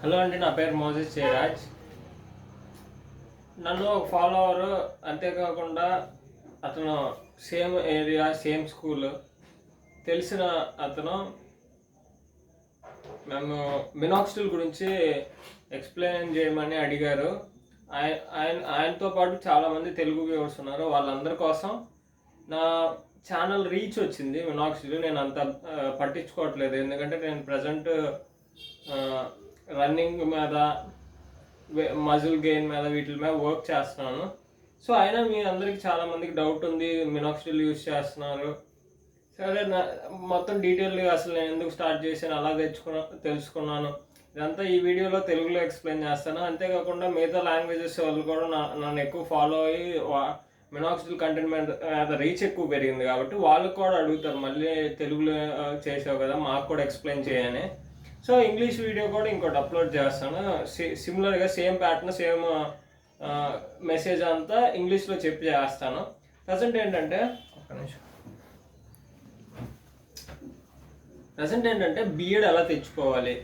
Hello అండి నా పేరు మోజెస్ జయరాజ్. నన్ను ఒక ఫాలోవర్ అంతేకాకుండా అతను సేమ్ ఏరియా సేమ్ స్కూల్ తెలిసిన అతను మేము మినాక్సిల్ గురించి ఎక్స్ప్లెయిన్ చేయమని అడిగారు. ఆయన ఆయన ఆయనతో పాటు చాలామంది తెలుగు వ్యూవర్స్ ఉన్నారు. వాళ్ళందరి కోసం నా ఛానల్ రీచ్ వచ్చింది మినాక్సిల్ నేను అంత పట్టించుకోవట్లేదు. ఎందుకంటే నేను ప్రజెంట్ రన్నింగ్ మీద మజిల్ గెయిన్ మీద వీటి మీద వర్క్ చేస్తున్నాను. సో అయినా మీ అందరికి చాలా మందికి డౌట్ ఉంది మినాక్సిల్ యూజ్ చేస్తున్నారు. సరే నా మొత్తం డీటెయిల్గా అసలు నేను ఎందుకు స్టార్ట్ చేశాను అలా తెచ్చుకున్నా తెలుసుకున్నాను. ఇదంతా ఈ వీడియోలో తెలుగులో ఎక్స్ప్లెయిన్ చేస్తాను. అంతేకాకుండా మిగతా లాంగ్వేజెస్ వాళ్ళు కూడా నా నన్ను ఎక్కువ ఫాలో అయ్యి మినాక్సిల్ కంటెంట్ మీద రీచ్ ఎక్కువ పెరిగింది కాబట్టి వాళ్ళు కూడా అడుగుతారు మళ్ళీ తెలుగులో చేసావు కదా మాకు కూడా ఎక్స్ప్లెయిన్ చేయని. సో ఇంగ్లీష్ వీడియో కూడా ఇంకోటి అప్లోడ్ చేస్తాను. సిమిలర్గా సేమ్ ప్యాటర్న్ సేమ్ మెసేజ్ అంతా ఇంగ్లీష్లో చెప్పి చేస్తాను. ప్రజెంట్ ఏంటంటే ఒక్క నిమిషం. ప్రజెంట్ ఏంటంటే బీఎడ్ ఎలా తెచ్చుకోవాలి?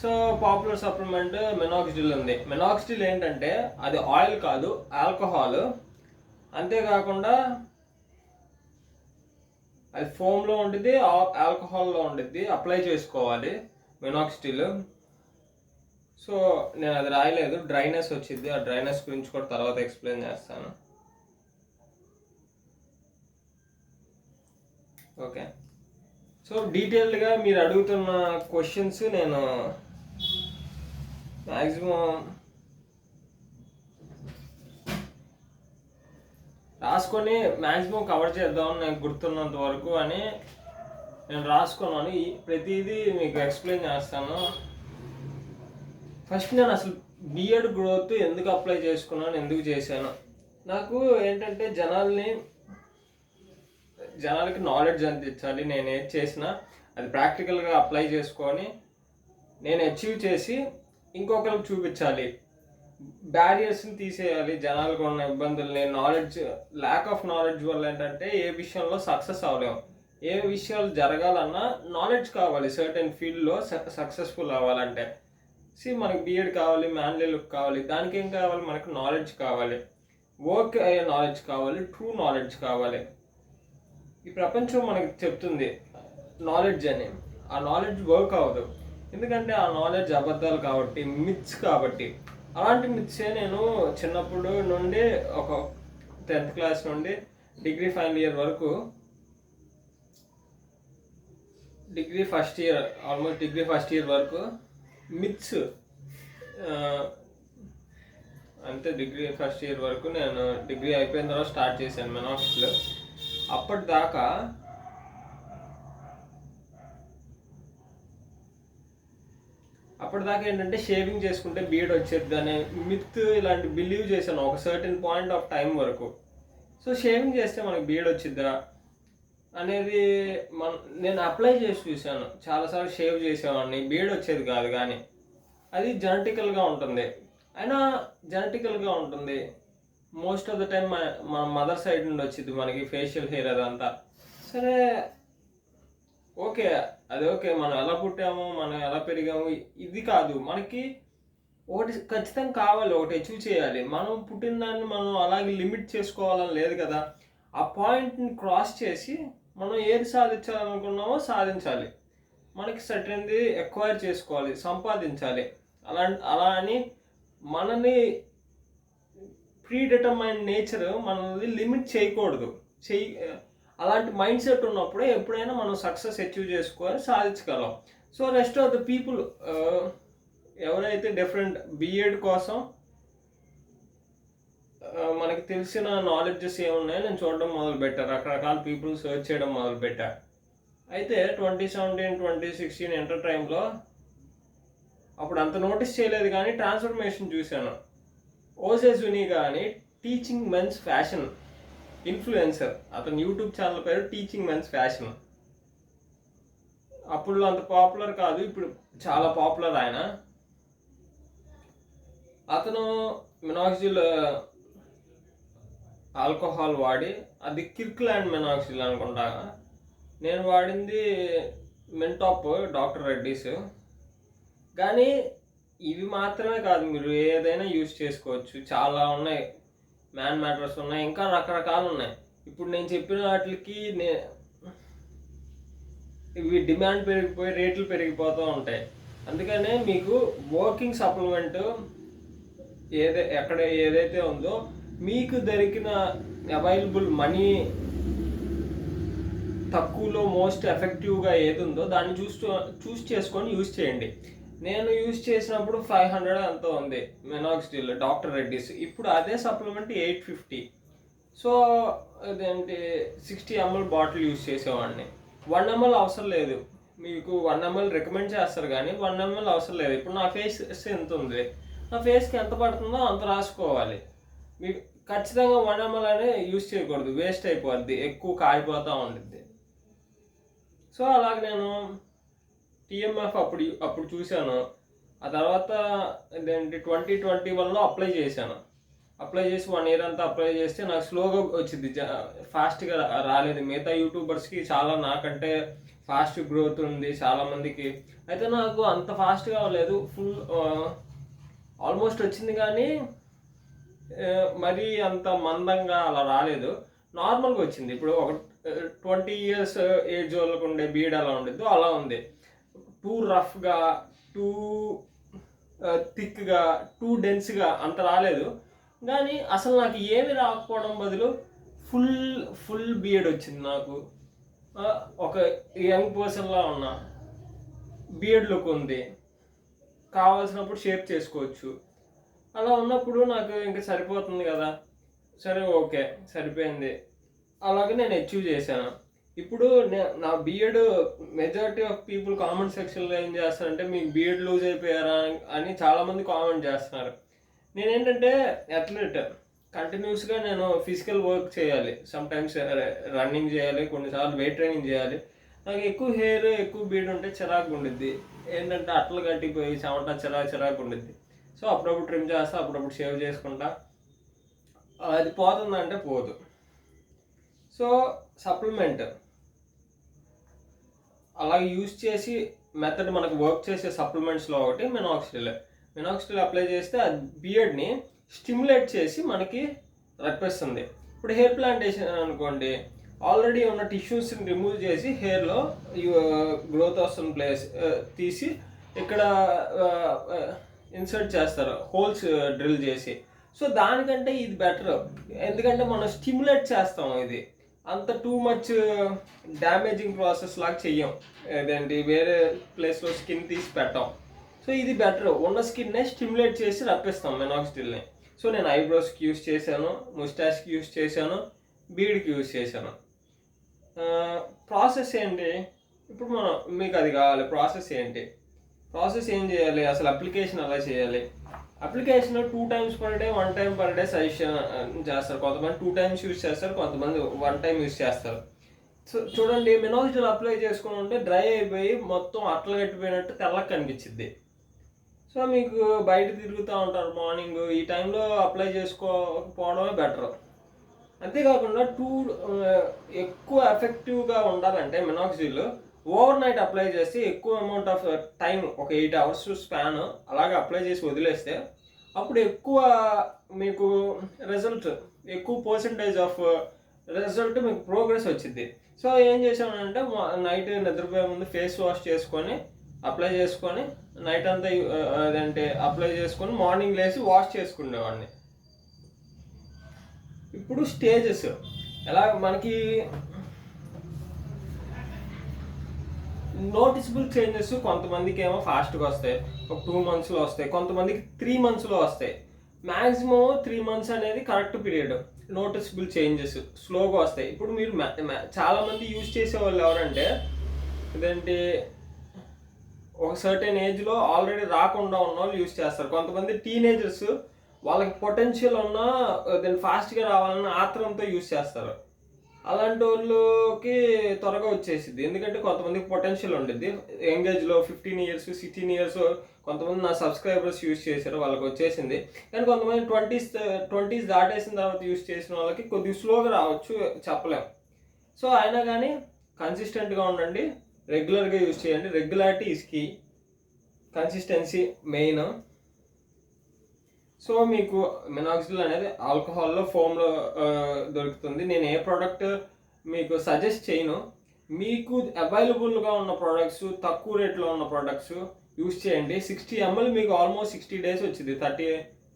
సో పాపులర్ సప్లిమెంట్ మెనాక్సిడిల్ ఉంది. మెనాక్సిడిల్ ఏంటంటే అది ఆయిల్ కాదు ఆల్కహాల్ అంతేకాకుండా అది ఫోమ్లో ఉండిద్ది ఆల్కహాల్లో ఉండిద్ది అప్లై చేసుకోవాలి. మెనాక్సిడిల్ సో నేను అది రాయలేదు. డ్రైనెస్ వచ్చింది. ఆ డ్రైనెస్ గురించి కూడా తర్వాత ఎక్స్ప్లెయిన్ చేస్తాను. ఓకే సో డీటెయిల్డ్గా మీరు అడుగుతున్న క్వశ్చన్స్ నేను మ్యాక్సిమం రాసుకొని మ్యాక్సిమం కవర్ చేద్దామని నాకు గుర్తున్నంత వరకు అని నేను రాసుకున్నాను ఈ ప్రతిదీ మీకు ఎక్స్ప్లెయిన్ చేస్తాను. ఫస్ట్ నేను అసలు బిఎడ్ గ్రోత్ ఎందుకు అప్లై చేసుకున్నాను ఎందుకు చేశాను. నాకు ఏంటంటే జనాల్ని జనాలకి నాలెడ్జ్ అందించాలి నేను ఏది చేసినా అది ప్రాక్టికల్గా అప్లై చేసుకొని నేను అచీవ్ చేసి ఇంకొకరికి చూపించాలి. బ్యారియర్స్ని తీసేయాలి. జనాలకు ఉన్న ఇబ్బందుల్ని నాలెడ్జ్ ల్యాక్ ఆఫ్ నాలెడ్జ్ వల్ల ఏంటంటే ఏ విషయంలో సక్సెస్ అవ్వలేము. ఏ విషయాలు జరగాలన్నా నాలెడ్జ్ కావాలి సర్టెన్ ఫీల్డ్లో సక్సెస్ఫుల్ అవ్వాలంటే. సి మనకి బిఎడ్ కావాలి మ్యాన్లీ లుక్ కావాలి దానికి ఏం కావాలి? మనకు నాలెడ్జ్ కావాలి. వర్క్ అయ్యే నాలెడ్జ్ కావాలి ట్రూ నాలెడ్జ్ కావాలి. ఈ ప్రపంచం మనకి చెప్తుంది నాలెడ్జ్ అని. ఆ నాలెడ్జ్ వర్క్ అవ్వదు. ఎందుకంటే ఆ నాలెడ్జ్ అబద్ధాలు కాబట్టి మిత్స్ కాబట్టి. అలాంటి మిత్సే నేను చిన్నప్పుడు నుండి ఒక టెన్త్ క్లాస్ నుండి డిగ్రీ ఫైనల్ ఇయర్ వరకు degree first year almost degree first year వరకు మిత్స్ అంతే డిగ్రీ ఫస్ట్ ఇయర్ వరకు నేను డిగ్రీ అయిపోయిన తర్వాత స్టార్ట్ చేశాను మెనాక్స్లో అప్పటిదాకా అప్పటిదాకా ఏంటంటే షేవింగ్ చేసుకుంటే బీడ్ వచ్చేది అనే మిత్ ఇలాంటి బిలీవ్ చేశాను ఒక సర్టెన్ పాయింట్ ఆఫ్ టైం వరకు. సో షేవింగ్ చేస్తే మనకి బీడ్ వచ్చిద్దా అనేది మన నేను అప్లై చేసి చూశాను. చాలాసార్లు షేవ్ చేసేవాడిని. బీడ్ వచ్చేది కాదు కానీ. అది జెనటికల్గా ఉంటుంది. అయినా జెనటికల్గా ఉంటుంది. మోస్ట్ ఆఫ్ ద టైం మన మదర్ సైడ్ నుండి వచ్చింది మనకి ఫేషియల్ హెయిర్ అదంతా. సరే ఓకే. అది ఓకే. మనం ఎలా పుట్టాము? మనం ఎలా పెరిగాము? ఇది కాదు. మనకి ఒకటి ఖచ్చితంగా కావాలి. ఒకటి అచీవ్ చేయాలి. మనం పుట్టిన దాన్ని మనం అలాగే లిమిట్ చేసుకోవాలని లేదు కదా. ఆ పాయింట్ని క్రాస్ చేసి మనం ఏది సాధించాలనుకున్నామో సాధించాలి. మనకి సటన్ది ఎక్వైర్ చేసుకోవాలి సంపాదించాలి. అలా అలా అని మనని ప్రీ డిటర్మైన్ నేచర్ మనది లిమిట్ చేయకూడదు. చేయి అలాంటి మైండ్ సెట్ ఉన్నప్పుడే ఎప్పుడైనా మనం సక్సెస్ అచీవ్ చేసుకొని సాధించగలం. So rest of the people ఎవరైతే డిఫరెంట్ బిఎడ్ కోసం మనకి తెలిసిన నాలెడ్జెస్ ఏమున్నాయో నేను చూడడం మొదలు పెట్టాను రకరకాల పీపుల్ సర్చ్ చేయడం మొదలు పెట్టా అయితే twenty seventeen twenty sixteen inter టైంలో అప్పుడు అంత నోటీస్ చేయలేదు కానీ ట్రాన్స్ఫర్మేషన్ చూశాను. ఓజే జునీగా అని టీచింగ్ మెన్స్ ఫ్యాషన్ ఇన్ఫ్లుయెన్సర్ అతని యూట్యూబ్ ఛానల్ పేరు టీచింగ్ మెన్స్ ఫ్యాషన్ అప్పుడు అంత పాపులర్ కాదు ఇప్పుడు చాలా పాపులర్ ఆయన. అతను మినాక్సిల్ ఆల్కహాల్ వాడి అది కిర్క్లాండ్ మెనాక్సిల్ అనుకుంటా. నేను వాడింది మెంటాప్ డాక్టర్ రెడ్డీస్. కానీ ఇవి మాత్రమే కాదు మీరు ఏదైనా యూజ్ చేసుకోవచ్చు. చాలా ఉన్నాయి. మ్యాన్ మ్యాటర్స్ ఉన్నాయి. ఇంకా రకరకాలు ఉన్నాయి. ఇప్పుడు నేను చెప్పిన వాటికి నే ఇవి డిమాండ్ పెరిగిపోయి రేట్లు పెరిగిపోతూ ఉంటాయి. అందుకనే మీకు వర్కింగ్ సప్లిమెంట్ ఏదై ఎక్కడ ఏదైతే ఉందో మీకు దొరికిన అవైలబుల్ మనీ తక్కువలో మోస్ట్ ఎఫెక్టివ్గా ఏది ఉందో దాన్ని చూస్తూ చూస్ చేసుకొని యూజ్ చేయండి. నేను యూజ్ చేసినప్పుడు ఫైవ్ హండ్రెడ్ అంత ఉంది మెనాక్సిడిల్ డాక్టర్ రెడ్డిస్ ఇప్పుడు అదే సప్లిమెంట్ ఎయిట్ ఫిఫ్టీ సో అదేంటి సిక్స్టీ ఎంఎల్ బాటిల్ యూజ్ చేసేవాడిని. వన్ ఎంఎల్ అవసరం లేదు. మీకు వన్ ఎంఎల్ రికమెండ్ చేస్తారు కానీ వన్ ఎంఎల్ అవసరం లేదు. ఇప్పుడు నా ఫేస్ ఎంత ఉంది? నా ఫేస్కి ఎంత పడుతుందో అంత రాసుకోవాలి. మీకు ఖచ్చితంగా వన్ యూజ్ చేయకూడదు. వేస్ట్ అయిపోద్ది. ఎక్కువ కాగిపోతూ ఉంటుంది సో అలాగే నేను టీఎంఎఫ్ అప్పుడు అప్పుడు చూశాను. ఆ తర్వాత ఇదేంటి ట్వంటీ ట్వంటీ వన్లో అప్లై చేశాను. అప్లై చేసి వన్ ఇయర్ అంతా అప్లై చేస్తే నాకు స్లోగా వచ్చింది. ఫాస్ట్గా రాలేదు. మిగతా యూట్యూబర్స్కి చాలా నాకంటే ఫాస్ట్ గ్రోత్ ఉంది చాలామందికి అయితే నాకు అంత ఫాస్ట్గా అవ్వలేదు. ఫుల్ ఆల్మోస్ట్ వచ్చింది కానీ మరీ అంత మందంగా అలా రాలేదు. నార్మల్గా వచ్చింది. ఇప్పుడు ఒక ట్వంటీ ఇయర్స్ ఏజ్ వాళ్ళకు ఉండే బీడ్ అలా ఉండేది అలా ఉంది. టూ రఫ్గా టూ థిక్గా టూ డెన్స్గా అంత రాలేదు. కానీ అసలు నాకు ఏమి రాకపోవడం బదులు ఫుల్ ఫుల్ బీఎడ్ వచ్చింది నాకు. ఒక యంగ్ పర్సన్లా ఉన్నా బీఎడ్ లుక్ ఉంది. కావాల్సినప్పుడు షేప్ చేసుకోవచ్చు. అలా ఉన్నప్పుడు నాకు ఇంకా సరిపోతుంది కదా. సరే ఓకే సరిపోయింది. అలాగే నేను అచీవ్ చేశాను. ఇప్పుడు నా beard majority of people comment సెక్షన్లో ఏం చేస్తారంటే మీకు బిఎడ్ లూజ్ అయిపోయారా అని చాలామంది కామెంట్ చేస్తున్నారు. నేనేంటంటే అథ్లెట్ కంటిన్యూస్గా నేను ఫిజికల్ వర్క్ చేయాలి. సమ్టైమ్స్ రన్నింగ్ చేయాలి కొన్నిసార్లు వెయిట్ ట్రైనింగ్ చేయాలి. నాకు ఎక్కువ హెయిర్ ఎక్కువ బీడ్ ఉంటే చిరాకు ఉండిద్ది. ఏంటంటే అట్లు కట్టిపోయి చెమట చిరాకు చిరాకు ఉండిద్ది. సో అప్పుడప్పుడు ట్రిమ్ చేస్తా అప్పుడప్పుడు షేవ్ చేసుకుంటా. అది పోతుందంటే పోదు. సో సప్లిమెంట్ అలా యూజ్ చేసి మెథడ్ మనకు వర్క్ చేసే సప్లిమెంట్స్లో ఒకటి మినాక్సిడిల్ మినాక్సిడిల్ అప్లై చేస్తే ఆ బియర్డ్ని స్టిమ్యులేట్ చేసి మనకి రప్పిస్తుంది. ఇప్పుడు హెయిర్ ప్లాంటేషన్ అనుకోండి ఆల్రెడీ ఉన్న టిష్యూస్ని రిమూవ్ చేసి హెయిర్లో గ్రోత్ వస్తున్న ప్లేస్ తీసి ఇక్కడ ఇన్సర్ట్ చేస్తారు హోల్స్ uh, డ్రిల్ చేసి. సో దానికంటే ఇది బెటర్. ఎందుకంటే మనం స్టిమ్యులేట్ చేస్తాం ఇది. అంత too much uh, damaging process లాగా చెయ్యం. ఏదండి వేరే ప్లేస్లో స్కిన్ తీసి పెట్టాం. సో ఇది బెటర్. ఉన్న స్కిన్నే స్టిమ్యులేట్ చేసి రప్పిస్తాం మెనాక్స్టిల్ని సో నేను ఐబ్రోస్కి యూస్ చేశాను ముస్టాష్కి యూస్ చేశాను బీడ్కి యూస్ చేశాను. Uh, ప్రాసెస్ ఏంటి? ఇప్పుడు మనం మీకు అది కావాలి. ప్రాసెస్ ఏంటి? ప్రాసెస్ ఏం చేయాలి? అసలు అప్లికేషన్ ఎలా చేయాలి? Application two times per day one time per day suggestion చేస్తారు. కొంతమంది టూ టైమ్స్ యూస్ చేస్తారు కొంతమంది వన్ టైం యూస్ చేస్తారు. సో చూడండి మినాక్సిల్ అప్లై చేసుకుని ఉంటే డ్రై అయిపోయి మొత్తం అట్ల కట్టిపోయినట్టు తెల్లకి కనిపించింది సో మీకు బయట తిరుగుతూ ఉంటారు మార్నింగ్ ఈ టైంలో అప్లై చేసుకోకపోవడమే బెటర్ అంతేకాకుండా టూ ఎక్కువ ఎఫెక్టివ్గా ఉండాలంటే మినాక్సిల్ ఓవర్ నైట్ అప్లై చేసి ఎక్కువ అమౌంట్ ఆఫ్ టైం ఒక ఎయిట్ అవర్స్ స్పాన్ అలాగే అప్లై చేసి వదిలేస్తే అప్పుడు ఎక్కువ మీకు రిజల్ట్ ఎక్కువ పర్సంటేజ్ ఆఫ్ రిజల్ట్ మీకు ప్రోగ్రెస్ వచ్చింది సో ఏం చేసామంటే నైట్ నిద్రపోయే ముందు ఫేస్ వాష్ చేసుకొని అప్లై చేసుకొని నైట్ అంతా uh, అదంటే అప్లై చేసుకొని మార్నింగ్ లేచి వాష్ చేసుకునేవాడిని. ఇప్పుడు స్టేజెస్ ఎలా మనకి నోటిసబుల్ చేంజెస్ కొంతమందికి ఏమో ఫాస్ట్గా వస్తాయి. ఒక టూ మంత్స్లో వస్తాయి. కొంతమందికి త్రీ మంత్స్లో వస్తాయి. మ్యాక్సిమం త్రీ మంత్స్ అనేది కరెక్ట్ పీరియడ్ నోటిసబుల్ చేంజెస్ స్లోగా వస్తాయి. ఇప్పుడు మీరు చాలామంది చాలా మంది యూజ్ చేసే వాళ్ళు ఎవరంటే ఇదేంటి ఒక సర్టెన్ ఏజ్లో ఆల్రెడీ రాకుండా ఉన్న వాళ్ళు యూజ్ చేస్తారు. కొంతమంది టీనేజర్స్ వాళ్ళకి పొటెన్షియల్ ఉన్న దాన్ని ఫాస్ట్గా రావాలన్న ఆత్రంతో యూజ్ చేస్తారు. అలాంటి వాళ్ళకి త్వరగా వచ్చేసింది ఎందుకంటే కొంతమందికి పొటెన్షియల్ ఉండేది ఎంగేజ్లో ఫిఫ్టీన్ ఇయర్స్ సిక్స్టీన్ ఇయర్స్ కొంతమంది నా సబ్స్క్రైబర్స్ యూజ్ చేశారు వాళ్ళకి వచ్చేసింది. కానీ కొంతమంది ట్వంటీస్ ట్వంటీస్ దాటేసిన తర్వాత యూజ్ చేసిన వాళ్ళకి కొద్దిగా స్లోగా రావచ్చు చెప్పలేం. సో అయినా కానీ కన్సిస్టెంట్గా ఉండండి. రెగ్యులర్గా యూజ్ చేయండి. రెగ్యులారిటీ ఇస్కి కన్సిస్టెన్సీ మెయిన్ సో మీకు మినాక్సిల్ అనేది ఆల్కహాల్లో ఫోమ్లో దొరుకుతుంది. నేను ఏ ప్రోడక్ట్ మీకు సజెస్ట్ చేయను. మీకు అవైలబుల్గా ఉన్న ప్రోడక్ట్స్ తక్కువ రేట్లో ఉన్న ప్రోడక్ట్స్ యూస్ చేయండి. సిక్స్టీ ఎంఎల్ మీకు ఆల్మోస్ట్ సిక్స్టీ డేస్ వచ్చింది. థర్టీ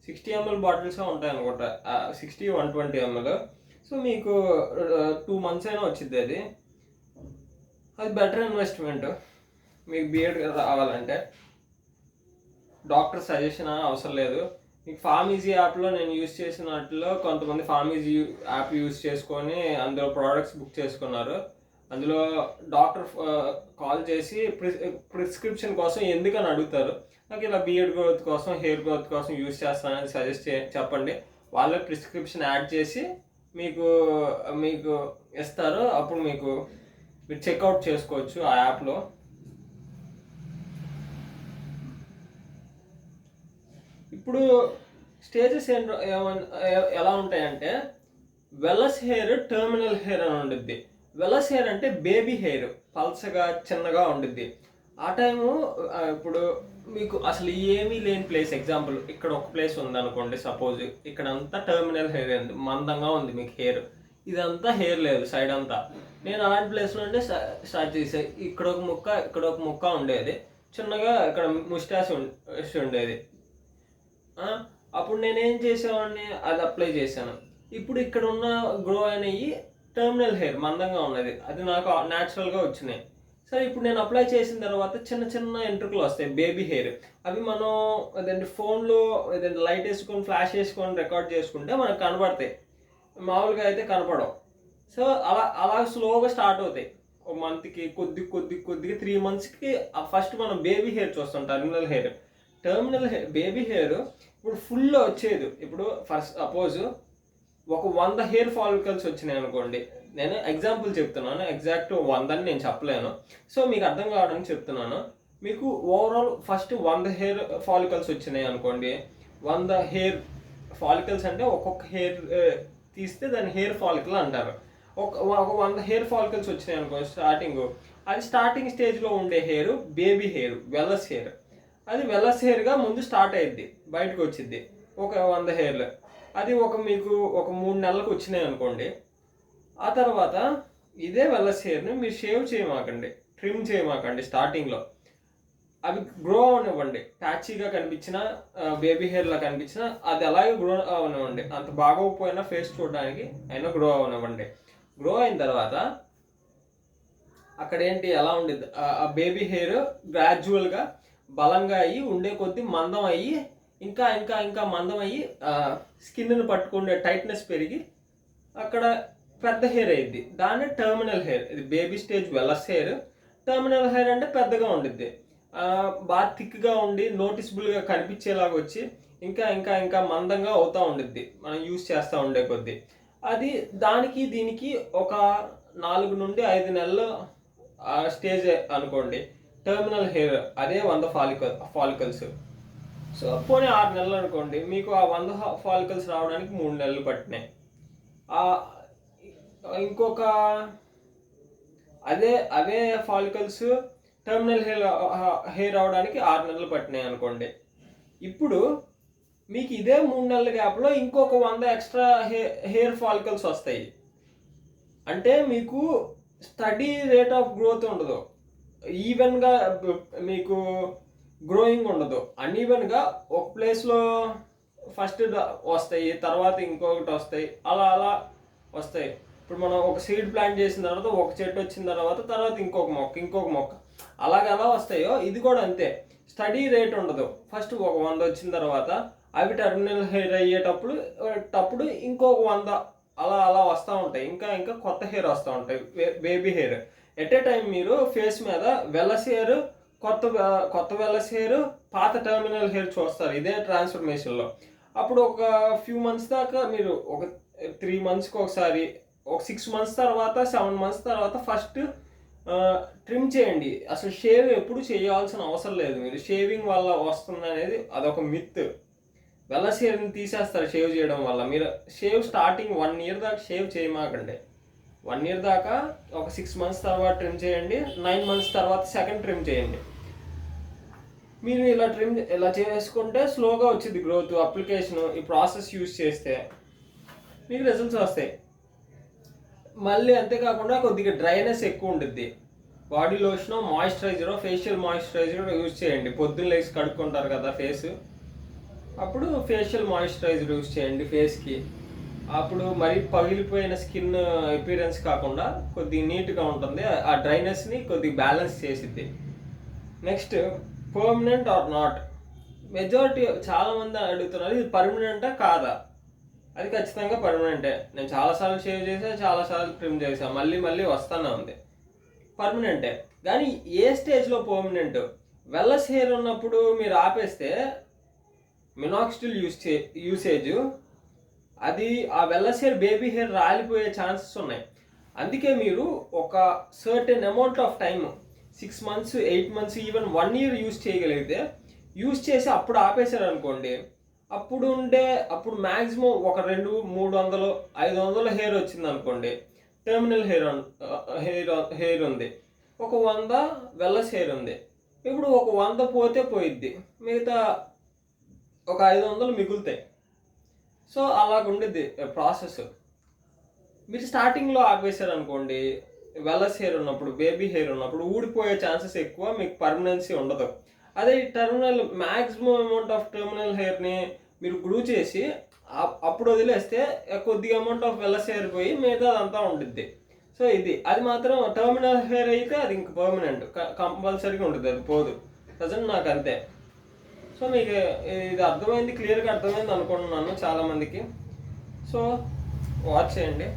సిక్స్టీ ఎంఎల్ బాటిల్స్ ఉంటాయి అనుకుంటా. Sixty one twenty ML so మీకు టూ మంత్స్ అయినా వచ్చింది అది. అది బెటర్ ఇన్వెస్ట్మెంట్ మీకు బిఎడ్ రావాలంటే. డాక్టర్ సజెషన్ అవసరం లేదు. మీకు ఫార్మీజీ యాప్లో నేను యూస్ చేసినట్లో కొంతమంది ఫార్మీజీ యాప్ యూస్ చేసుకొని అందులో ప్రోడక్ట్స్ బుక్ చేసుకున్నారు. అందులో డాక్టర్ కాల్ చేసి ప్రిస్క్రిప్షన్ కోసం ఎందుకని అడుగుతారు? నాకు ఇలా బిఎడ్ గ్రోత్ కోసం హెయిర్ గ్రోత్ కోసం యూస్ చేస్తానని సజెస్ట్ చెప్పండి. వాళ్ళే ప్రిస్క్రిప్షన్ యాడ్ చేసి మీకు మీకు ఇస్తారు. అప్పుడు మీకు మీరు చెక్అవుట్ చేసుకోవచ్చు ఆ యాప్లో ఇప్పుడు స్టేజెస్ ఏంటో ఎలా ఉంటాయంటే వెలస్ హెయిర్ టర్మినల్ హెయిర్ అని ఉండిద్ది. వెలస్ హెయిర్ అంటే బేబీ హెయిర్ పల్చగా చిన్నగా ఉండిద్ది. ఆ టైము ఇప్పుడు మీకు అసలు ఏమీ లేని ప్లేస్ ఎగ్జాంపుల్ ఇక్కడ ఒక ప్లేస్ ఉందనుకోండి సపోజ్ ఇక్కడ అంతా టర్మినల్ హెయిర్ ఉంది మందంగా ఉంది మీకు హెయిర్. ఇదంతా హెయిర్ లేదు సైడ్ అంతా. నేను అలాంటి ప్లేస్ నుండి స్టార్ట్ చేసే ఇక్కడ ఒక ముక్క ఇక్కడ ఒక ముక్క ఉండేది. చిన్నగా ఇక్కడ ముస్టాస్ ఉండేది. అప్పుడు నేనేం చేసేవాడిని? అది అప్లై చేశాను. ఇప్పుడు ఇక్కడ ఉన్న గ్రో అనేవి టర్మినల్ హెయిర్ మందంగా ఉన్నది. అది నాకు న్యాచురల్గా వచ్చినాయి. సరే ఇప్పుడు నేను అప్లై చేసిన తర్వాత చిన్న చిన్న ఎంట్రుకలు వస్తాయి. బేబీ హెయిర్ అవి మనం ఏదంటే ఫోన్లో ఏదంటే లైట్ వేసుకొని ఫ్లాష్ వేసుకొని రికార్డ్ చేసుకుంటే మనకు కనబడతాయి. మామూలుగా అయితే కనపడవు. సో అలా అలా స్లోగా స్టార్ట్ అవుతాయి. ఒక మంత్కి కొద్ది కొద్ది కొద్దిగా త్రీ మంత్స్కి ఫస్ట్ మనం బేబీ హెయిర్ చూస్తాం terminal hair terminal hair baby hair ఇప్పుడు ఫుల్ వచ్చేది. ఇప్పుడు ఫస్ట్ సపోజ్ ఒక వంద హెయిర్ ఫాలికల్స్ వచ్చినాయి అనుకోండి. నేను ఎగ్జాంపుల్ చెప్తున్నాను. ఎగ్జాక్ట్ వందని నేను చెప్పలేను. సో మీకు అర్థం కావడానికి చెప్తున్నాను. మీకు ఓవరాల్ ఫస్ట్ వంద హెయిర్ ఫాలికల్స్ వచ్చినాయి అనుకోండి. వంద హెయిర్ ఫాలికల్స్ అంటే ఒక్కొక్క హెయిర్ తీస్తే దాన్ని హెయిర్ ఫాలికల్ అంటారు. ఒక ఒక వంద హెయిర్ ఫాలికల్స్ వచ్చినాయి అనుకోండి స్టార్టింగ్ అది స్టార్టింగ్ స్టేజ్లో ఉండే hair baby hair vellus hair అది వెల్లస్ హెయిర్గా ముందు స్టార్ట్ అయ్యిద్ది బయటకు వచ్చింది ఒక వంద హెయిర్లు అది ఒక మీకు ఒక మూడు నెలలకు వచ్చినాయి అనుకోండి. ఆ తర్వాత ఇదే వెల్లస్ హెయిర్ని మీరు షేవ్ చేయమాకండి ట్రిమ్ చేయమాకండి స్టార్టింగ్లో అవి గ్రో అవనివ్వండి ప్యాచీగా కనిపించిన బేబీ హెయిర్లా కనిపించిన అది అలాగే గ్రో అవనివ్వండి. అంత బాగోకపోయినా ఫేస్ చూడడానికి అయినా గ్రో అవనివ్వండి. గ్రో అయిన తర్వాత అక్కడ ఏంటి ఎలా ఉండేది ఆ బేబీ హెయిర్ గ్రాడ్యువల్గా బలంగా అయ్యి ఉండే కొద్దీ మందం అయ్యి ఇంకా ఇంకా ఇంకా మందం అయ్యి స్కిన్ని పట్టుకునే టైట్నెస్ పెరిగి అక్కడ పెద్ద హెయిర్ అయ్యిద్ది దాన్ని టర్మినల్ హెయిర్. ఇది baby stage vellus hair. Terminal hair అంటే పెద్దగా ఉండిద్ది. బాగా థిక్గా ఉండి నోటిసబుల్గా కనిపించేలాగా వచ్చి ఇంకా ఇంకా ఇంకా మందంగా అవుతూ ఉండిద్ది. మనం యూస్ చేస్తూ ఉండే కొద్దీ. అది దానికి దీనికి ఒక నాలుగు నుండి ఐదు నెలలు స్టేజ్ అనుకోండి. టర్మినల్ హెయిర్ అదే వంద ఫాలికల్ ఫాలికల్స్ సో పోనీ ఆరు నెలలు అనుకోండి మీకు ఆ వంద ఫాలికల్స్ రావడానికి మూడు నెలలు పట్టినాయి. ఇంకొక అదే అదే ఫాలికల్స్ టర్మినల్ హెయిర్ హెయిర్ అవడానికి ఆరు నెలలు పట్టినాయి అనుకోండి. ఇప్పుడు మీకు ఇదే మూడు నెలల గ్యాప్లో ఇంకొక వంద ఎక్స్ట్రా హెయిర్ హెయిర్ ఫాలికల్స్ వస్తాయి. అంటే మీకు స్టడీ రేట్ ఆఫ్ గ్రోత్ ఉండదు. ఈవెన్గా మీకు గ్రోయింగ్ ఉండదు. అన్ఈవెన్గా ఒక ప్లేస్లో ఫస్ట్ వస్తాయి తర్వాత ఇంకొకటి వస్తాయి అలా అలా వస్తాయి. ఇప్పుడు మనం ఒక సీడ్ ప్లాంట్ చేసిన తర్వాత ఒక చెట్టు వచ్చిన తర్వాత తర్వాత ఇంకొక మొక్క ఇంకొక మొక్క. అలాగ ఎలా వస్తాయో ఇది కూడా అంతే. స్టడీ రేట్ ఉండదు. ఫస్ట్ ఒక వంద వచ్చిన తర్వాత అవి టర్మినల్ హెయిర్ అయ్యేటప్పుడు టప్పుడు ఇంకొక వంద అలా అలా వస్తూ ఉంటాయి. ఇంకా ఇంకా కొత్త హెయిర్ వస్తూ ఉంటాయి. Baby hair at a time మీరు ఫేస్ మీద వెల్లస్ హెయిర్ కొత్త కొత్త వెల్లస్ హెయిర్ పాత టర్మినల్ హెయిర్ చూస్తారు. ఇదే ట్రాన్స్ఫర్మేషన్లో అప్పుడు ఒక ఫ్యూ మంత్స్ దాకా మీరు ఒక త్రీ మంత్స్కి ఒకసారి ఒక సిక్స్ మంత్స్ తర్వాత సెవెన్ మంత్స్ తర్వాత ఫస్ట్ ట్రిమ్ చేయండి. అసలు షేవ్ ఎప్పుడు చేయాల్సిన అవసరం లేదు మీరు. షేవింగ్ వల్ల వస్తుంది అనేది అదొక మిత్ వెల్ల షేర్ని తీసేస్తారు షేవ్ చేయడం వల్ల. మీరు షేవ్ స్టార్టింగ్ వన్ ఇయర్ దాకా షేవ్ చేయమాకండి. వన్ ఇయర్ దాకా ఒక సిక్స్ మంత్స్ తర్వాత ట్రిమ్ చేయండి నైన్ మంత్స్ తర్వాత సెకండ్ ట్రిమ్ చేయండి. మీరు ఇలా ట్రిమ్ ఇలా చేసుకుంటే స్లోగా వచ్చింది గ్రోత్ అప్లికేషన్ ఈ ప్రాసెస్ యూజ్ చేస్తే మీకు రిజల్ట్స్ వస్తాయి. మళ్ళీ అంతేకాకుండా కొద్దిగా డ్రైనెస్ ఎక్కువ ఉంటుంది body lotion moisturiser facial moisturiser use చేయండి. పొద్దున్న లేచి కడుక్కుంటారు కదా ఫేస్. అప్పుడు ఫేషియల్ మాయిశ్చరైజర్ యూజ్ చేయండి ఫేస్కి. అప్పుడు మరి పగిలిపోయిన స్కిన్ అపీరెన్స్ కాకుండా కొద్దిగా నీట్గా ఉంటుంది. ఆ డ్రైనెస్ని కొద్దిగా బ్యాలెన్స్ చేసిద్ది. Next permanent or not majority చాలామంది అడుగుతున్నారు ఇది పర్మనెంటా కాదా? అది ఖచ్చితంగా పర్మనెంటే నేను చాలాసార్లు షేవ్ చేసా చాలాసార్లు ట్రిమ్ చేసా మళ్ళీ మళ్ళీ వస్తానే ఉంది. పర్మనెంటే కానీ ఏ స్టేజ్లో పర్మనెంట్ వెల్లస్ హెయిర్ ఉన్నప్పుడు మీరు ఆపేస్తే మినాక్సిడిల్ యూస్ చే యూసేజ్ అది ఆ వెల్లస్ హెయిర్ బేబీ హెయిర్ రాలిపోయే ఛాన్సెస్ ఉన్నాయి. అందుకే మీరు ఒక certain amount of time six months eight months even one year use చేయగలిగితే యూస్ చేసి అప్పుడు ఆపేశారు అనుకోండి అప్పుడు ఉండే అప్పుడు మ్యాక్సిమం ఒక రెండు మూడు వందలు ఐదు వందల హెయిర్ వచ్చింది అనుకోండి టెర్మినల్ హెయిర్ హెయిర్ హెయిర్ ఉంది. ఒక వంద వెల్లస్ హెయిర్ ఉంది. ఇప్పుడు ఒక వంద పోతే పోయిద్ది. మిగతా ఒక ఐదు వందలు మిగులుతాయి. సో అలాగ ఉండేది ప్రాసెస్. మీరు స్టార్టింగ్లో ఆపేశారు అనుకోండి వెల్లస్ హెయిర్ ఉన్నప్పుడు బేబీ హెయిర్ ఉన్నప్పుడు ఊడిపోయే ఛాన్సెస్ ఎక్కువ మీకు పర్మనెన్సీ ఉండదు. అదే ఈ terminal maximum amount of terminal హెయిర్ని మీరు గ్రూ చేసి అప్పుడు వదిలేస్తే కొద్దిగా అమౌంట్ ఆఫ్ వెల్లస్ హెయిర్ పోయి మిగతా అదంతా ఉండిద్ది. సో ఇది అది మాత్రం టర్మినల్ హెయిర్ అయితే అది ఇంక పర్మనెంట్ కంపల్సరీగా ఉంటుంది అది పోదు. ప్రజెంట్ నాకు అంతే. సో మీకు ఇది అర్థమైంది క్లియర్గా అర్థమైంది అనుకుంటున్నాను చాలామందికి. సో వాచ్ చేయండి.